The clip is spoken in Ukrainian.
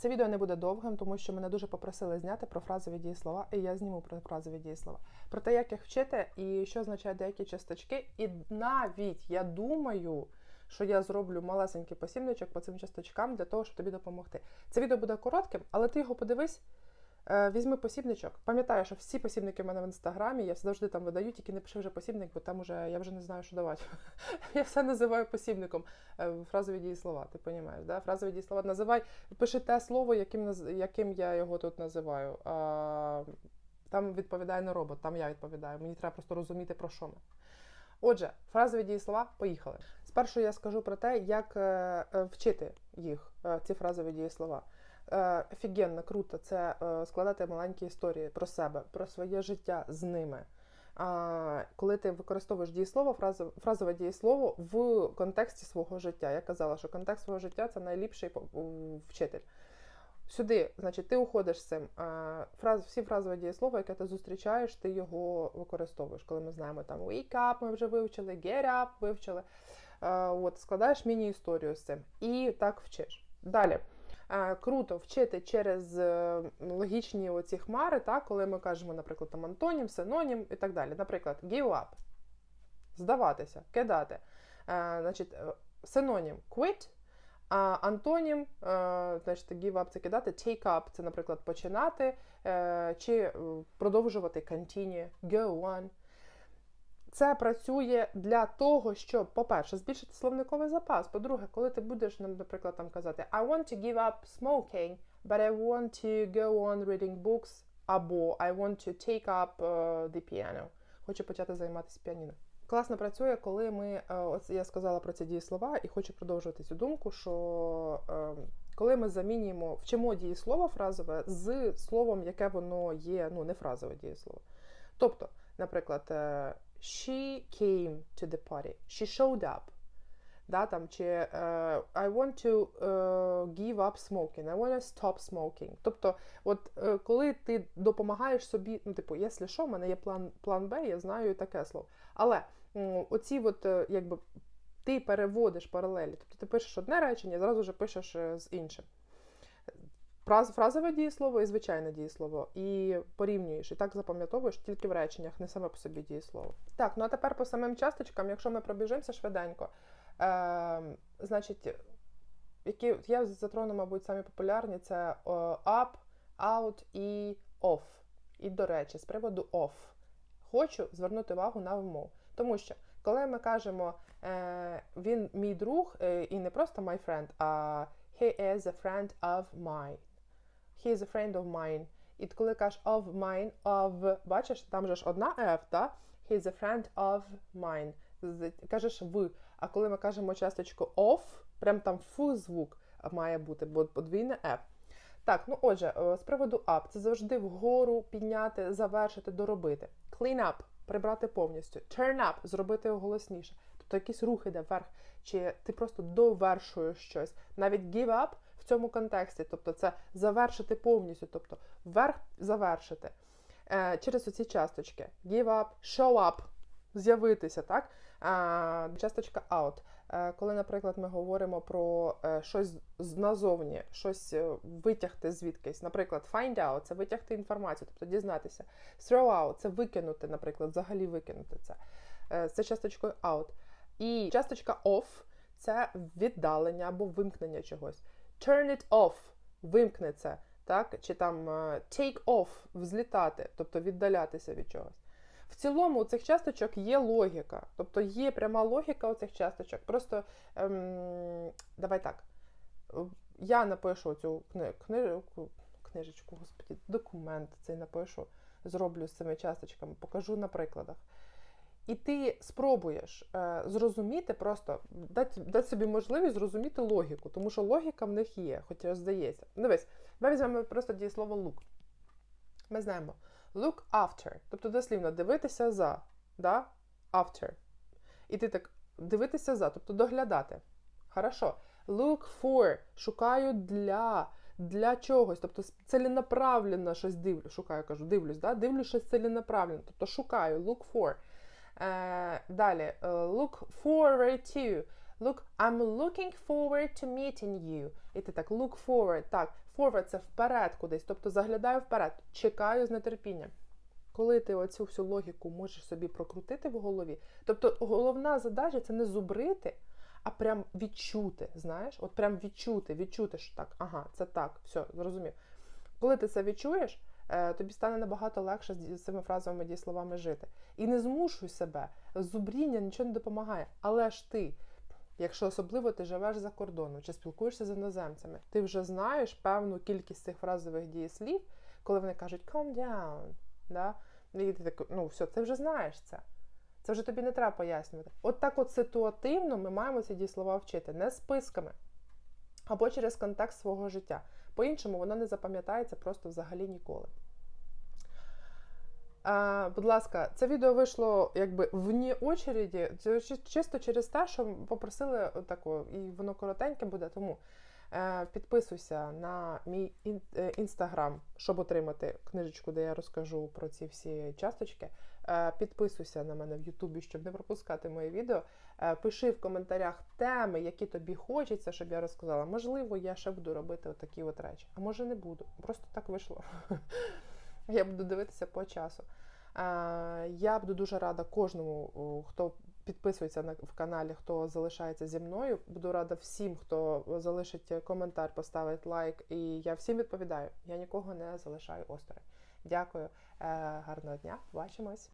Це відео не буде довгим, тому що мене дуже попросили зняти про фразові дієслова, і я зніму про фразові дієслова. Про те, як їх вчити і що означають деякі часточки. І навіть я думаю, що я зроблю малесенький посібничок по цим часточкам для того, щоб тобі допомогти. Це відео буде коротким, але ти його подивись. Е, Візьми посібничок. Пам'ятаю, що всі посібники в мене в інстаграмі, я завжди там видаю, тільки не пиши вже посібник, бо там уже я вже не знаю, що давати. Я все називаю посібником. Е, Фразові дієслова, ти розумієш, да? Фразові дієслова називай, пиши те слово, яким, яким я його тут називаю. А, там відповідає не робот, там я відповідаю. Мені треба просто розуміти, про що ми. Отже, фразові дієслова, поїхали. Спершу я скажу про те, як е, е, вчити їх, е, ці фразові дієслова. Офігенно, круто, це складати маленькі історії про себе, про своє життя з ними. Коли ти використовуєш дієслово, фразове, дієслово в контексті свого життя. Я казала, що контекст свого життя це найліпший вчитель. Сюди, значить, ти уходиш з цим. Фраз, всі фразові дієслова, яке ти зустрічаєш, ти його використовуєш. Коли ми знаємо там wake up, ми вже вивчили, get up, вивчили. От, складаєш міні-історію з цим. І так вчиш. Далі. Круто вчити через е, логічні оці хмари, так, коли ми кажемо, наприклад, там антонім, синонім і так далі. Наприклад, give up, здаватися, кидати. Значить, е, синонім quit, а антонім, е, значить, give up це кидати, take up це, наприклад, починати, чи продовжувати continue, go on. Це працює для того, щоб, по-перше, збільшити словниковий запас. По-друге, коли ти будеш, наприклад, там казати I want to give up smoking, but I want to go on reading books, або I want to take up uh, the piano. Хочу почати займатися піаніно. Класно працює, коли ми, е, ось я сказала про ці дієслова, і хочу продовжувати цю думку, що е, коли ми замінюємо, вчимо дієслово фразове з словом, яке воно є, ну, не фразове дієслово. Тобто, наприклад, е, she came to the party, she showed up. Да, там, чи е, I want to е, give up smoking, I want to stop smoking. Тобто, от е, коли ти допомагаєш собі, ну, типу, якщо що, в мене є план, план Б, я знаю таке слово. Але м, оці от, е, якби, ти переводиш паралелі. Тобто ти пишеш одне речення, зразу вже пишеш е, з іншим. Фраз, фразове дієслово і звичайне дієслово. І порівнюєш, і так запам'ятовуєш тільки в реченнях, не саме по собі дієслово. Так, ну а тепер по самим часточкам, якщо ми пробіжимося швиденько, е, значить, які я затрону, мабуть, самі популярні це up, out і off. І, до речі, з приводу off. Хочу звернути увагу на вимову. Тому що, коли ми кажемо е, він мій друг, е, і не просто my friend, а he is a friend of mine. He is a friend of mine. І коли кажеш of mine, of, бачиш, там же ж одна F, так? He a friend of mine. Кажеш в. А коли ми кажемо часточку of, прям там фу звук має бути, бо подвійне F. Так, ну отже, е, з приводу up, це завжди вгору підняти, завершити, доробити. Clean up прибрати повністю. Turn up зробити його голосніше. Тобто якийсь рух іде вверх, чи ти просто довершуєш щось. Навіть give up цьому контексті, тобто це завершити повністю, тобто вверх завершити. Е, через оці часточки. Give up, show up, з'явитися, так? А, часточка out. Е, Коли, наприклад, ми говоримо про е, щось назовні, щось е, витягти звідкись. Наприклад, find out це витягти інформацію, тобто дізнатися. Throw out це викинути, наприклад, взагалі викинути це. Е, Це часточкою out. І часточка off це віддалення або вимкнення чогось. Turn it off вимкни це, так? Чи там е, take off взлітати, тобто віддалятися від чогось. В цілому у цих часточок є логіка, тобто є пряма логіка у цих часточок. Просто ем, давай так. Я напишу цю кни, кни, книжечку, господі, документ цей напишу, зроблю з цими часточками, покажу на прикладах. І ти спробуєш е, зрозуміти, просто дати, дати собі можливість зрозуміти логіку, тому що логіка в них є, хоча здається. Дивись, ми візьмемо просто дієслово look. Ми знаємо look after, тобто дослівно дивитися за, да? after. І ти так дивитися за, тобто доглядати. Хорошо. Look for, шукаю для, для чогось, тобто ціленаправленно щось дивлю, шукаю, кажу, дивлюсь, да? дивлюсь щось ціленаправленно, тобто шукаю, look for. Е, далі, е, look forward to. Look, I'm looking forward to meeting you. І ти так, look forward. Так, forward це вперед кудись, тобто заглядаю вперед, чекаю з нетерпінням. Коли ти оцю всю логіку можеш собі прокрутити в голові, тобто головна задача це не зубрити, а прям відчути, знаєш, от прям відчути, відчути, що так, ага, це так, все, зрозумів. Коли ти це відчуєш, тобі стане набагато легше з з цими фразовими дієсловами жити. І не змушуй себе, зубріння нічого не допомагає. Але ж ти, якщо особливо ти живеш за кордоном чи спілкуєшся з іноземцями, ти вже знаєш певну кількість цих фразових дієслів, коли вони кажуть calm down, да? і ти так, ну все, ти вже знаєш це. Це вже тобі не треба пояснювати. От так от ситуативно ми маємо ці дієслова вчити, не списками або через контекст свого життя. По-іншому воно не запам'ятається просто взагалі ніколи. А, будь ласка, це відео вийшло якби вні очереді, чисто через те, що попросили тако, і воно коротеньке буде. Тому підписуйся на мій е, інстаграм, щоб отримати книжечку, де я розкажу про ці всі часточки. Е, підписуйся на мене в Ютубі, щоб не пропускати мої відео. Е, пиши в коментарях теми, які тобі хочеться, щоб я розказала. Можливо, я ще буду робити отакі от речі, а може не буду. Просто так вийшло. Я буду дивитися по часу. Е, Я буду дуже рада кожному, хто підписується на в каналі, хто залишається зі мною. Буду рада всім, хто залишить коментар, поставить лайк. І я всім відповідаю. Я нікого не залишаю осторонь. Дякую, Е, гарного дня. Бачимось.